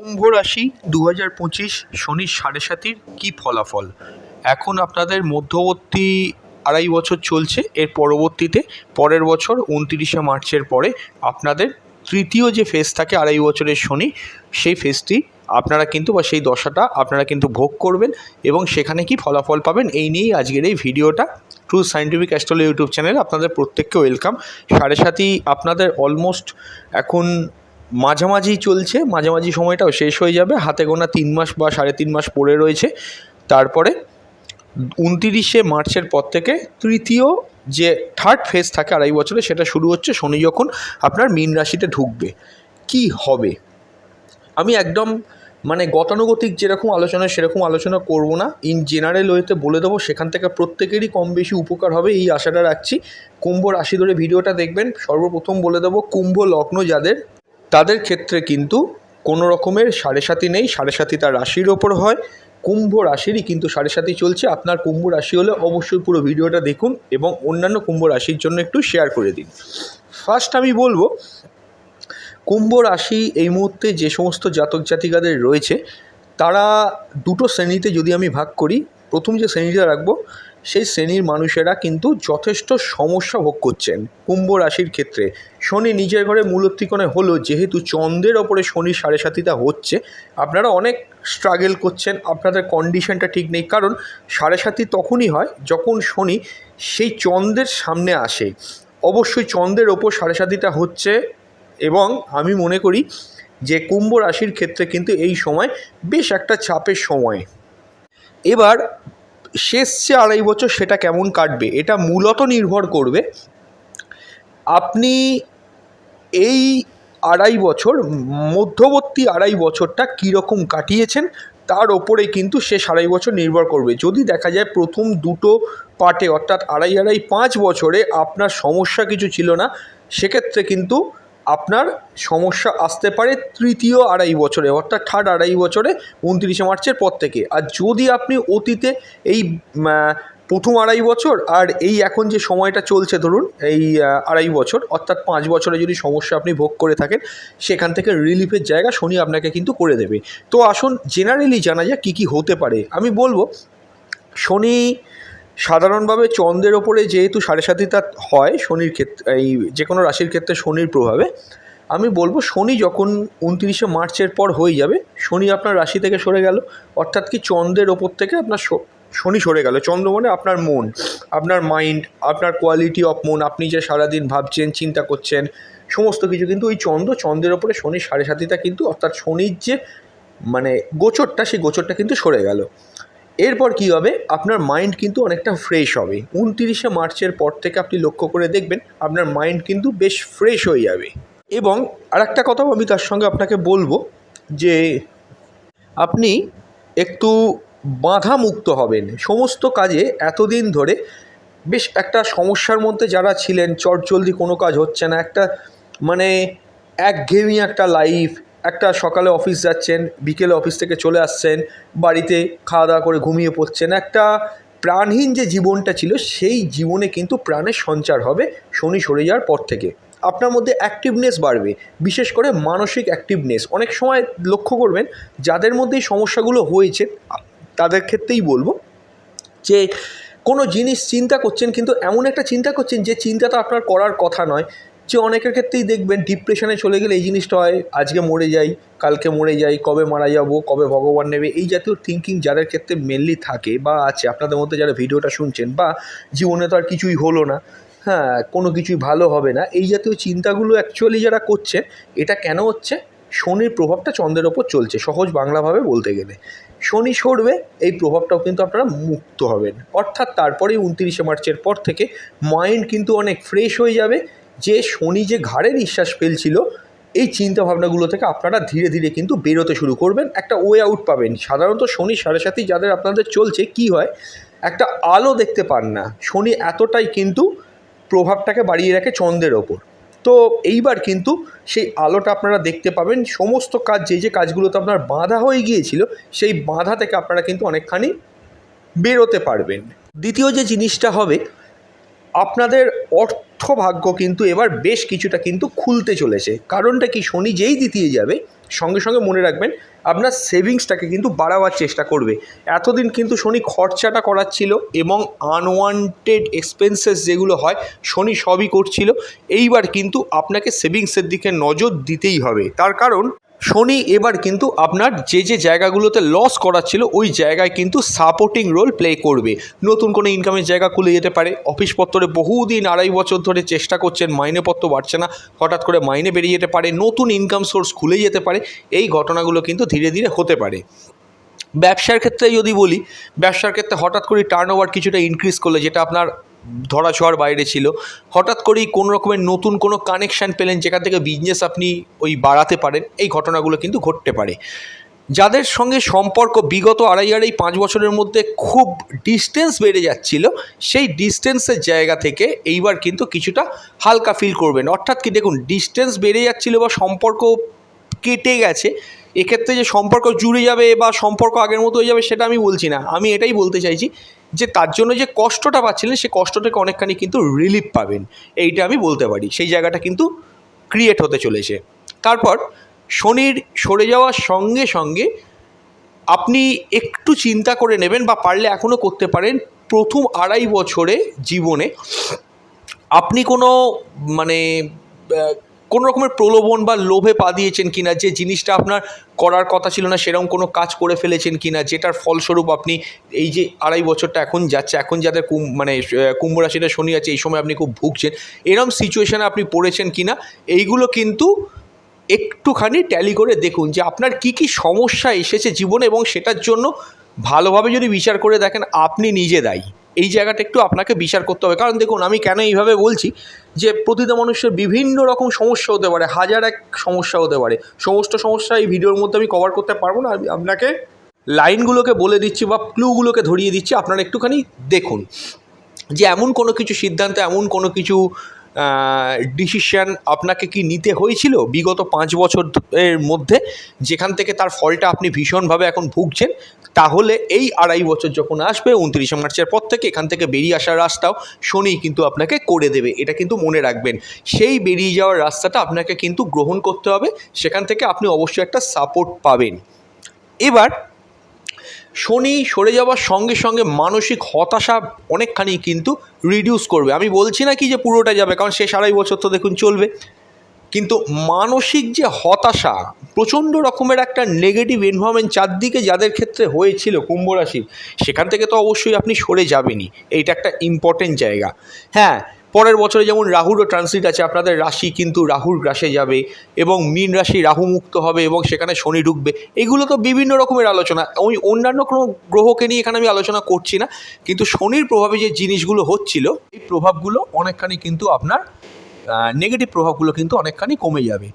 কুম্ভ রাশি দু হাজার পঁচিশ শনির সাড়ে সাতির কী ফলাফল? এখন আপনাদের মধ্যবর্তী আড়াই বছর চলছে, এর পরবর্তীতে পরের বছর উনতিরিশে মার্চের পরে আপনাদের তৃতীয় যে ফেজ থাকে আড়াই বছরের শনি, সেই ফেজটি আপনারা কিন্তু বা সেই দশাটা আপনারা কিন্তু ভোগ করবেন এবং সেখানে কি ফলাফল পাবেন এই নিয়েই আজকের এই ভিডিওটা। ট্রু সাইন্টিফিক অ্যাস্ট্রোলজি ইউটিউব চ্যানেলে আপনাদের প্রত্যেককে ওয়েলকাম সাড়ে সাতই আপনাদের অলমোস্ট এখন মাঝামাঝি চলছে, মাঝামাঝি সময়টাও শেষ হয়ে যাবে। হাতে গোনা তিন মাস বা সাড়ে তিন মাস পড়ে রয়েছে। তারপরে উনতিরিশে মার্চের পর থেকে তৃতীয় যে থার্ড ফেজ থাকে আড়াই বছরে, সেটা শুরু হচ্ছে শনি যখন আপনার মীন রাশিতে ঢুকবে। কি হবে? আমি একদম মানে গতানুগতিক যেরকম আলোচনা, সেরকম আলোচনা করব না। ইন জেনারেল ওয়েতে বলে দেবো, সেখান থেকে প্রত্যেকেরই কম বেশি উপকার হবে, এই আশাটা রাখছি। কুম্ভ রাশি ধরে ভিডিওটা দেখবেন। সর্বপ্রথম বলে দেবো, কুম্ভ লগ্ন যাদের তাদের ক্ষেত্রে কিন্তু কোনো রকমের সাড়ে সাতি নেই। সাড়ে সাতি তার রাশির ওপর হয়। কুম্ভ রাশিরই কিন্তু সাড়ে সাতি চলছে। আপনার কুম্ভ রাশি হলে অবশ্যই পুরো ভিডিওটা দেখুন এবং অন্যান্য কুম্ভ রাশির জন্য একটু শেয়ার করে দিন। ফার্স্ট আমি বলব, কুম্ভ রাশি এই মুহূর্তে যে সমস্ত জাতক জাতিকাদের রয়েছে, তারা দুটো শ্রেণীতে যদি আমি ভাগ করি, প্রথম যে শ্রেণীটা রাখব সেই শ্রেণির মানুষেরা কিন্তু যথেষ্ট সমস্যা ভোগ করছেন কুম্ভ রাশির ক্ষেত্রে। শনি নিজের ঘরে মূলত্রিকোণে হলো যেহেতু চন্দ্রের ওপরে শনি সাড়ে সাতিটা হচ্ছে, আপনারা অনেক স্ট্রাগল করছেন, আপনাদের কন্ডিশনটা ঠিক নেই। কারণ সাড়ে সাতি তখনই হয় যখন শনি সেই চন্দ্রের সামনে আসে। অবশ্যই চন্দ্রের ওপর সাড়ে সাতিটা হচ্ছে এবং আমি মনে করি যে কুম্ভ রাশির ক্ষেত্রে কিন্তু এই সময় বেশ একটা চাপের সময়। এবার শেষ যে আড়াই বছর সেটা কেমন কাটবে, এটা মূলত নির্ভর করবে আপনি এই আড়াই বছর, মধ্যবর্তী আড়াই বছরটা কীরকম কাটিয়েছেন, তার ওপরে কিন্তু শেষ আড়াই বছর নির্ভর করবে। যদি দেখা যায় প্রথম দুটো পার্টে অর্থাৎ আড়াই আড়াই, পাঁচ বছরে আপনার সমস্যা কিছু ছিল না, সেক্ষেত্রে কিন্তু আপনার সমস্যা আসতে পারে তৃতীয় আড়াই বছরে, অর্থাৎ থার্ড আড়াই বছরে, উনত্রিশে মার্চের পর থেকে। আর যদি আপনি অতীতে এই প্রথম আড়াই বছর আর এই এখন যে সময়টা চলছে, ধরুন এই আড়াই বছর, অর্থাৎ পাঁচ বছরে যদি সমস্যা আপনি ভোগ করে থাকেন, সেখান থেকে রিলিফের জায়গা শনি আপনাকে কিন্তু করে দেবে। তো আসুন জেনারেলি জানা যাক কী কী হতে পারে। আমি বলব, শনি সাধারণভাবে চন্দ্রের ওপরে যেহেতু সাড়ে সাতিটা হয় শনির ক্ষেত্রে এই যে কোনো রাশির ক্ষেত্রে শনির প্রভাবে, আমি বলব শনি যখন উনত্রিশে মার্চের পর হয়ে যাবে, শনি আপনার রাশি থেকে সরে গেল। অর্থাৎ কি চন্দ্রের ওপর থেকে আপনার শনি সরে গেল। চন্দ্র মানে আপনার মন, আপনার মাইন্ড, আপনার কোয়ালিটি অফ মন। আপনি যে সারাদিন ভাবছেন, চিন্তা করছেন, সমস্ত কিছু। কিন্তু ওই চন্দ্র চন্দ্রের ওপরে শনি সাড়ে সাতিটা কিন্তু অর্থাৎ শনির যে মানে গোচরটা, সেই গোচরটা কিন্তু সরে গেল। এরপর কি হবে? আপনার মাইন্ড কিন্তু অনেকটা ফ্রেশ হবে। উনতিরিশে মার্চের পর থেকে আপনি লক্ষ্য করে দেখবেন, আপনার মাইন্ড কিন্তু বেশ ফ্রেশ হয়ে যাবে। এবং আর একটা কথাও আমি তার সঙ্গে আপনাকে বলব যে, আপনি একটু বাধা মুক্ত হবেন। সমস্ত কাজে এতদিন ধরে বেশ একটা সমস্যার মধ্যে যারা ছিলেন, চটজলদি কোনো কাজ হচ্ছে না, একটা মানে একঘেয়েমি একটা লাইফ একটা সকালে অফিস যাচ্ছেন, বিকেলে অফিস থেকে চলে আসছেন, বাড়িতে খাওয়া দাওয়া করে ঘুমিয়ে পড়ছেন, একটা প্রাণহীন যে জীবনটা ছিল সেই জীবনে কিন্তু প্রাণের সঞ্চার হবে শনি সরে যাওয়ার পর থেকে। আপনার মধ্যে অ্যাক্টিভনেস বাড়বে, বিশেষ করে মানসিক অ্যাক্টিভনেস অনেক সময় লক্ষ্য করবেন, যাদের মধ্যে সমস্যাগুলো হয়েছে, তাদের ক্ষেত্রেই বলব যে, কোনো জিনিস চিন্তা করছেন কিন্তু এমন একটা চিন্তা করছেন যে, চিন্তাটা আপনার করার কথা নয়। যে অনেকের ক্ষেত্রেই দেখবেন ডিপ্রেশনে চলে গেলে এই জিনিসটা হয়, আজকে মরে যাই, কালকে মরে যাই, কবে মারা যাব, কবে ভগবান নেবে, এই জাতীয় থিঙ্কিং যাদের ক্ষেত্রে মেনলি থাকে বা আছে, আপনাদের মধ্যে যারা ভিডিওটা শুনছেন বা জীবনে তো আর কিছুই হলো না হ্যাঁ কোনো কিছুই ভালো হবে না, এই জাতীয় চিন্তাগুলো অ্যাকচুয়ালি যারা করছে, এটা কেন হচ্ছে? শনির প্রভাবটা চন্দ্রের ওপর চলছে, সহজ বাংলাভাবে বলতে গেলে। শনি সরবে, এই প্রভাবটাও কিন্তু আপনারা মুক্ত হবেন। অর্থাৎ তারপরেই উনতিরিশে মার্চের পর থেকে মাইন্ড কিন্তু অনেক ফ্রেশ হয়ে যাবে যে শনি যে ঘাড়ে নিঃশ্বাস ফেলছিল, এই চিন্তা ভাবনাগুলো থেকে আপনারা ধীরে ধীরে কিন্তু বেরোতে শুরু করবেন। একটা ওয়ে আউট পাবেন। সাধারণত শনি সাড়ে সাথে যাদের আপনাদের চলছে, কি হয়? একটা আলো দেখতে পান না। শনি এতটাই কিন্তু প্রভাবটাকে বাড়িয়ে রাখে চন্দ্রের ওপর। তো এইবার কিন্তু সেই আলোটা আপনারা দেখতে পাবেন। সমস্ত কাজ, যে যে কাজগুলোতে আপনার বাধা হয়ে গিয়েছিল, সেই বাধা থেকে আপনারা কিন্তু অনেকখানি বেরোতে পারবেন। দ্বিতীয় যে জিনিসটা হবে আপনাদের অর্থভাগ্য কিন্তু এবার বেশ কিছুটা কিন্তু খুলতে চলেছে। কারণটা কি? শনি যেই দ্বিতীয় যাবে, সঙ্গে সঙ্গে মনে রাখবেন, আপনার সেভিংসটাকে কিন্তু বাড়াবার চেষ্টা করবে। এতদিন কিন্তু শনি খরচাটা করাচ্ছিল এবং আনওয়ান্টেড এক্সপেন্সেস যেগুলো হয়, শনি সবই করছিল। এইবার কিন্তু আপনাকে সেভিংসের দিকে নজর দিতেই হবে। তার কারণ শনি এবার কিন্তু আপনার যে যে জায়গাগুলোতে লস করাচ্ছিল ওই জায়গায় কিন্তু সাপোর্টিং রোল প্লে করবে। নতুন কোনো ইনকামের জায়গা খুলে যেতে পারে। অফিস অফিসপত্রে বহুদিন, আড়াই বছর ধরে চেষ্টা করছেন মাইনেপত্র বাড়ছে না। হঠাৎ করে মাইনে বেরিয়ে যেতে পারে, নতুন ইনকাম সোর্স খুলে যেতে পারে। এই ঘটনাগুলো কিন্তু ধীরে ধীরে হতে পারে। ব্যবসার ক্ষেত্রে যদি বলি, ব্যবসার ক্ষেত্রে হঠাৎ করে টার্ন কিছুটা ইনক্রিজ করলে, যেটা আপনার ধরা ছোঁয়ার বাইরে ছিল। হঠাৎ করেই কোনো রকমের নতুন কোনো কানেকশান পেলেন যেখান থেকে বিজনেস আপনি ওই বাড়াতে পারেন, এই ঘটনাগুলো কিন্তু ঘটতে পারে। যাদের সঙ্গে সম্পর্ক বিগত আড়াই আড়াই পাঁচ বছরের মধ্যে খুব ডিস্টেন্স বেড়ে যাচ্ছিল, সেই ডিস্টেন্সের জায়গা থেকে এইবার কিন্তু কিছুটা হালকা ফিল করবেন। অর্থাৎ কি দেখুন ডিস্টেন্স বেড়ে যাচ্ছিল বা সম্পর্ক কেটে গেছে, এক্ষেত্রে যে সম্পর্ক জুড়ে যাবে বা সম্পর্ক আগের মতো হয়ে যাবে সেটা আমি বলছি না। আমি এটাই বলতে চাইছি যে তার জন্য যে কষ্টটা পাচ্ছিলেন, সেই কষ্ট থেকে অনেকখানি কিন্তু রিলিফ পাবেন। এইটা আমি বলতে পারি। সেই জায়গাটা কিন্তু ক্রিয়েট হতে চলেছে। তারপর শনির সরে যাওয়ার সঙ্গে সঙ্গে আপনি একটু চিন্তা করে নেবেন বা পারলে এখনও করতে পারেন প্রথম আড়াই বছরে জীবনে আপনি কোনো মানে কোনো রকমের প্রলোভন বা লোভে পা দিয়েছেন কিনা, যে জিনিসটা আপনার করার কথা ছিল না, সেরকম কোনো কাজ করে ফেলেছেন কিনা, যেটার ফলস্বরূপ আপনি এই যে আড়াই বছরটা এখন যাচ্ছে, এখন যাদের কুম মানে কুম্ভ রাশিটা শনি আছে, এই সময় আপনি খুব ভুগছেন, এরম সিচুয়েশানে আপনি পড়েছেন কিনা, এইগুলো কিন্তু একটুখানি ট্যালি করে দেখুন যে আপনার কি কি সমস্যা এসেছে জীবনে এবং সেটার জন্য ভালোভাবে যদি বিচার করে দেখেন, আপনি নিজে দায়ী। এই জায়গাটা একটু আপনাকে বিচার করতে হবে। কারণ দেখুন, আমি কেন এইভাবে বলছি যে প্রতিটা মানুষের বিভিন্ন রকম সমস্যা হতে পারে, হাজার এক সমস্যা হতে পারে। সমস্ত সমস্যা এই ভিডিওর মধ্যে আমি কভার করতে পারব না। আমি আপনাকে লাইনগুলোকে বলে দিচ্ছি বা ক্লুগুলোকে ধরিয়ে দিচ্ছি, আপনারা একটুখানি দেখুন। যে এমন কোনো কিছু সিদ্ধান্ত, এমন কোনো কিছু ডিসিশন আপনাকে কি নিতে হয়েছিল বিগত পাঁচ বছর এর মধ্যে যেখান থেকে তার ফলটা আপনি ভীষণভাবে এখন ভুগছেন? তাহলে এই আড়াই বছর যখন আসবে, উনত্রিশে মার্চের পর থেকে এখান থেকে বেরিয়ে আসার রাস্তাও শনি কিন্তু আপনাকে করে দেবে, এটা কিন্তু মনে রাখবেন। সেই বেরিয়ে যাওয়ার রাস্তাটা আপনাকে কিন্তু গ্রহণ করতে হবে, সেখান থেকে আপনি অবশ্যই একটা সাপোর্ট পাবেন। এবার শনি সরে যাওয়ার সঙ্গে সঙ্গে মানসিক হতাশা অনেকখানি কিন্তু রিডিউস করবে। আমি বলছি না কি যে পুরোটা যাবে, কারণ শেষ আড়াই বছর তো দেখুন চলবে। কিন্তু মানসিক যে হতাশা, প্রচণ্ড রকমের একটা নেগেটিভ এনভায়রনমেন্ট চারদিকে যাদের ক্ষেত্রে হয়েছিল কুম্ভ রাশির, সেখান থেকে তো অবশ্যই আপনি সরে যাবেনই। এইটা একটা ইম্পর্টেন্ট জায়গা। হ্যাঁ পরের বছরে যেমন রাহুরও ট্রানজিট আছে, আপনাদের রাশি কিন্তু রাহুর গ্রাসে যাবে এবং মীন রাশি রাহু মুক্ত হবে এবং সেখানে শনি ঢুকবে। এগুলো তো বিভিন্ন রকমের আলোচনা। ওই অন্যান্য কোনো গ্রহকে নিয়ে এখানে আমি আলোচনা করছি না, কিন্তু শনির প্রভাবে যে জিনিসগুলো হচ্ছিল, এই প্রভাবগুলো অনেকখানি কিন্তু আপনার নেগেটিভ প্রভাবগুলো কিন্তু অনেকখানি কমে যাবে।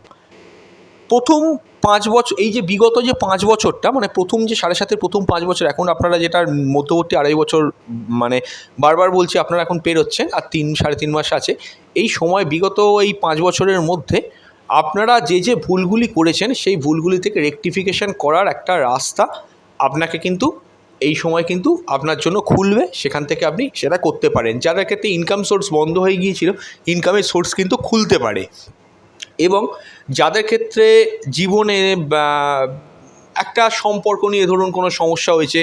প্রথম পাঁচ বছর, এই যে বিগত যে পাঁচ বছরটা মানে প্রথম যে সাড়ে সাতের প্রথম পাঁচ বছর, এখন আপনারা যেটার মধ্যবর্তী আড়াই বছর মানে বারবার বলছি আপনারা এখন পেরোচ্ছেন, আর তিন, সাড়ে তিন মাস আছে, এই সময় বিগত এই পাঁচ বছরের মধ্যে আপনারা যে যে ভুলগুলি করেছেন, সেই ভুলগুলি থেকে রেকটিফিকেশন করার একটা রাস্তা আপনাকে কিন্তু এই সময় কিন্তু আপনার জন্য খুলবে, সেখান থেকে আপনি সেটা করতে পারেন। যাদের ক্ষেত্রে ইনকাম সোর্স বন্ধ হয়ে গিয়েছিল ইনকামের সোর্স কিন্তু খুলতে পারে। এবং যাদের ক্ষেত্রে জীবনে একটা সম্পর্ক নিয়ে ধরুন কোনো সমস্যা হয়েছে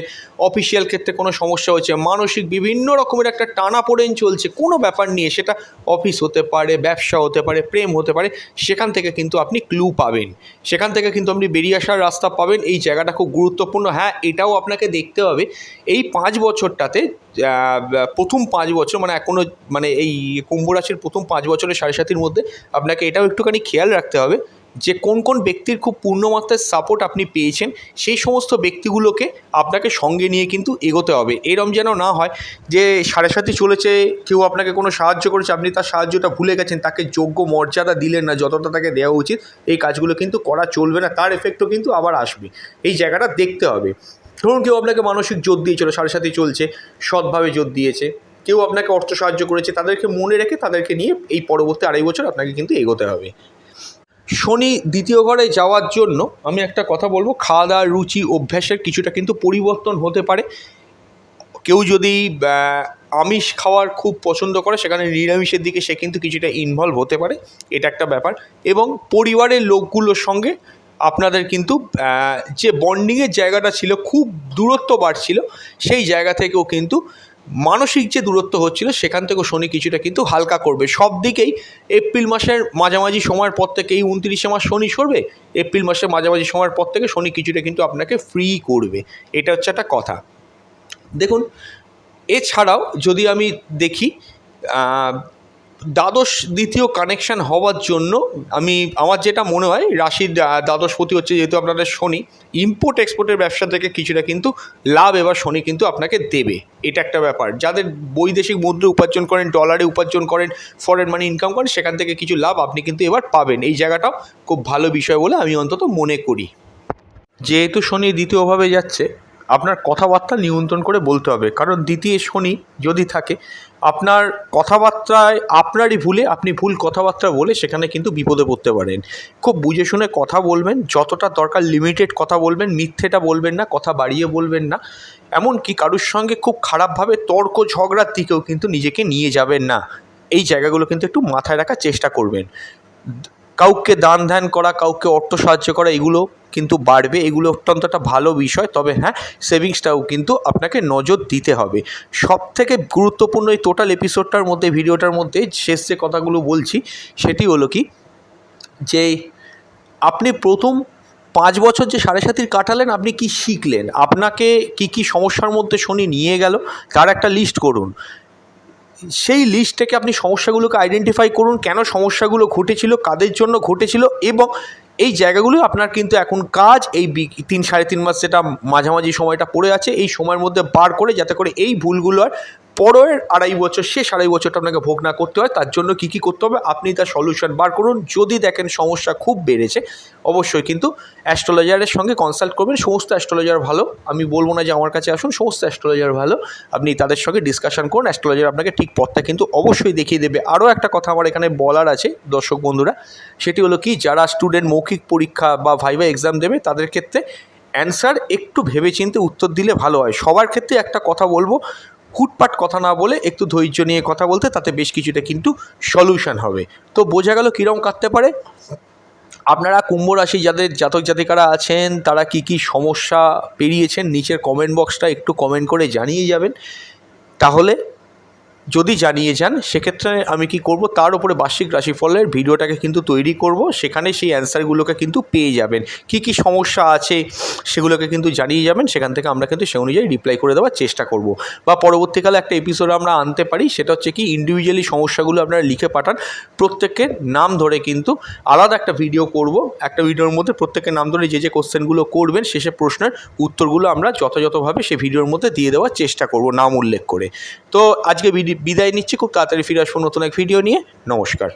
অফিসিয়াল ক্ষেত্রে কোনো সমস্যা হয়েছে, মানসিক বিভিন্ন রকমের একটা টানা পড়েন চলছে, কোনো ব্যাপার নিয়ে সেটা অফিস হতে পারে, ব্যবসা হতে পারে, প্রেম হতে পারে, সেখান থেকে কিন্তু আপনি ক্লু পাবেন। সেখান থেকে কিন্তু আপনি বেরিয়ে আসার রাস্তা পাবেন, এই জায়গাটা খুব গুরুত্বপূর্ণ। হ্যাঁ এটাও আপনাকে দেখতে হবে, এই পাঁচ বছরটাতে প্রথম পাঁচ বছর মানে এখনও মানে এই কুম্ভ রাশির প্রথম পাঁচ বছরের সাড়ে সাতির মধ্যে, আপনাকে এটাও একটুখানি খেয়াল রাখতে হবে যে কোন কোন ব্যক্তির খুব পূর্ণমাত্রার সাপোর্ট আপনি পেয়েছেন, সেই সমস্ত ব্যক্তিগুলোকে আপনাকে সঙ্গে নিয়ে কিন্তু এগোতে হবে। এরম যেন না হয় যে সাড়ে সাথে চলেছে, কেউ আপনাকে কোনো সাহায্য করেছে, আপনি তার সাহায্যটা ভুলে গেছেন, তাকে যোগ্য মর্যাদা দিলেন না, যতটা তাকে দেওয়া উচিত, এই কাজগুলো কিন্তু করা চলবে না, তার এফেক্টও কিন্তু আবার আসবে। এই জায়গাটা দেখতে হবে। ধরুন কেউ আপনাকে মানসিক জোর দিয়েছিল, সাড়ে সাথে চলছে, সৎভাবে জোর দিয়েছে, কেউ আপনাকে অর্থ সাহায্য করেছে, তাদেরকে মনে রেখে তাদেরকে নিয়ে এই পরবর্তী আড়াই বছর আপনাকে কিন্তু এগোতে হবে। শনি দ্বিতীয় ঘরে যাওয়ার জন্য আমি একটা কথা বলব খাওয়া দাওয়ার রুচি, অভ্যাসের কিছুটা কিন্তু পরিবর্তন হতে পারে। কেউ যদি আমিষ খাওয়ার খুব পছন্দ করে, সেখানে নিরামিষের দিকে সে কিন্তু কিছুটা ইনভলভ হতে পারে, এটা একটা ব্যাপার। এবং পরিবারের লোকগুলোর সঙ্গে আপনাদের কিন্তু যে বন্ডিংয়ের জায়গাটা ছিল, খুব দূরত্ব বাড়ছিল, সেই জায়গা থেকেও কিন্তু মানসিক যে দূরত্ব হচ্ছিল, সেখান থেকেও শনি কিছুটা কিন্তু হালকা করবে। সব দিকেই এপ্রিল মাসের মাঝামাঝি সময়ের পর থেকে, এই উনত্রিশে মাস শনি সরবে, এপ্রিল মাসের মাঝামাঝি সময়ের পর থেকে শনি কিছুটা কিন্তু আপনাকে ফ্রি করবে। এটা হচ্ছে একটা কথা। দেখুন, এছাড়াও যদি আমি দেখি দ্বাদশ দ্বিতীয় কানেকশন হওয়ার জন্য আমি, আমার যেটা মনে হয়, রাশির দ্বাদশপতি হচ্ছে যেহেতু আপনাদের শনি ইম্পোর্ট এক্সপোর্টের ব্যবসা থেকে কিছুটা কিন্তু লাভ এবার শনি কিন্তু আপনাকে দেবে। এটা একটা ব্যাপার। যাদের বৈদেশিক মুদ্রা উপার্জন করেন ডলারে উপার্জন করেন ফরেন মানি ইনকাম করেন, সেখান থেকে কিছু লাভ আপনি কিন্তু এবার পাবেন। এই জায়গাটাও খুব ভালো বিষয় বলে আমি অন্তত মনে করি। যেহেতু শনি দ্বিতীয়ভাবে যাচ্ছে আপনার কথাবার্তা নিয়ন্ত্রণ করে বলতে হবে। কারণ দ্বিতীয় শনি যদি থাকে, আপনার কথাবার্তায় আপনারই ভুলে আপনি ভুল কথাবার্তা বলে সেখানে কিন্তু বিপদে পড়তে পারেন। খুব বুঝে শুনে কথা বলবেন, যতটা দরকার লিমিটেড কথা বলবেন, মিথ্যেটা বলবেন না, কথা বাড়িয়ে বলবেন না। এমনকি কারুর সঙ্গে খুব খারাপভাবে তর্ক ঝগড়ার দিকেও কিন্তু নিজেকে নিয়ে যাবেন না। এই জায়গাগুলো কিন্তু একটু মাথায় রাখার চেষ্টা করবেন। কাউকে দান ধ্যান করা, কাউকে অর্থ সাহায্য করা, এগুলো কিন্তু বাড়বে, এগুলো অত্যন্ত একটা ভালো বিষয়। তবে হ্যাঁ সেভিংসটাও কিন্তু আপনাকে নজর দিতে হবে। সব থেকে গুরুত্বপূর্ণ এই টোটাল এপিসোডটার মধ্যে, ভিডিওটার মধ্যে শেষ যে কথাগুলো বলছি, সেটি হলো কি? যে আপনি প্রথম পাঁচ বছর যে সাড়ে সাতির কাটালেন, আপনি কি শিখলেন? আপনাকে কি কি সমস্যার মধ্যে শনি নিয়ে গেল, তার একটা লিস্ট করুন। সেই লিস্ট থেকে আপনি সমস্যাগুলোকে আইডেন্টিফাই করুন, কেন সমস্যাগুলো ঘটেছিল, কাদের জন্য ঘটেছিল, এবং এই জায়গাগুলো আপনার কিন্তু এখন কাজ, এই তিন, সাড়ে তিন মাস যেটা মাঝামাঝি সময়টা পড়ে আছে, এই সময়ের মধ্যে বার করে যাতে করে এই ভুলগুলো আর পরের আড়াই বছর, শেষ আড়াই বছরটা আপনাকে ভোগ না করতে হয়, তার জন্য কী কী করতে হবে আপনি তার সলিউশন বার করুন। যদি দেখেন সমস্যা খুব বেড়েছে, অবশ্যই কিন্তু অ্যাস্ট্রোলজারের সঙ্গে কনসাল্ট করবেন। সমস্ত অ্যাস্ট্রোলজার ভালো, আমি বলব না যে আমার কাছে আসুন, সমস্ত অ্যাস্ট্রোলজার ভালো, আপনি তাদের সঙ্গে ডিসকাশন করুন। অ্যাস্ট্রোলজার আপনাকে ঠিক পথটা কিন্তু অবশ্যই দেখিয়ে দেবে। আরও একটা কথা আমার এখানে বলার আছে, দর্শক বন্ধুরা, সেটি হলো কি, যারা স্টুডেন্ট মৌখিক পরীক্ষা বা ভাইভা এক্সাম দেবে, তাদের ক্ষেত্রে অ্যান্সার একটু ভেবেচিন্তে উত্তর দিলে ভালো হয়। সবার ক্ষেত্রে একটা কথা বলব হুটপাট কথা না বলে একটু ধৈর্য নিয়ে কথা বলতে, তাতে বেশ কিছুটা কিন্তু সলিউশন হবে। তো বোঝা গেল কীরকম কাটতে পারে। আপনারা কুম্ভ রাশি যাদের জাতক জাতিকারা আছেন, তারা কি কি সমস্যা পেরিয়েছেন, নিচের কমেন্ট বক্সটা একটু কমেন্ট করে জানিয়ে যাবেন। তাহলে যদি জানিয়ে যান, সেক্ষেত্রে আমি কি করব? তার উপরে বার্ষিক রাশিফলের ভিডিওটাকে কিন্তু তৈরি করব। সেখানে সেই অ্যান্সারগুলোকে কিন্তু পেয়ে যাবেন। কি কি সমস্যা আছে সেগুলোকে কিন্তু জানিয়ে যাবেন। সেখান থেকে আমরা কিন্তু সে অনুযায়ী রিপ্লাই করে দেওয়ার চেষ্টা করব। বা পরবর্তীকালে একটা এপিসোড আমরা আনতে পারি। সেটা হচ্ছে কি ইন্ডিভিজুয়ালি সমস্যাগুলো আপনারা লিখে পাঠান। প্রত্যেকের নাম ধরে কিন্তু আলাদা একটা ভিডিও করব। একটা ভিডিওর মধ্যে প্রত্যেকের নাম ধরে যে যে কোশ্চেনগুলো করবেন, শেষে প্রশ্নের উত্তরগুলো আমরা যথাযথভাবে সেই ভিডিওর মধ্যে দিয়ে দেওয়ার চেষ্টা করব, নাম উল্লেখ করে। তো আজকে বিদি- বিদায় নিচ্ছি খুব তাড়াতাড়ি ফিরে আসব নতুন এক ভিডিও নিয়ে। নমস্কার।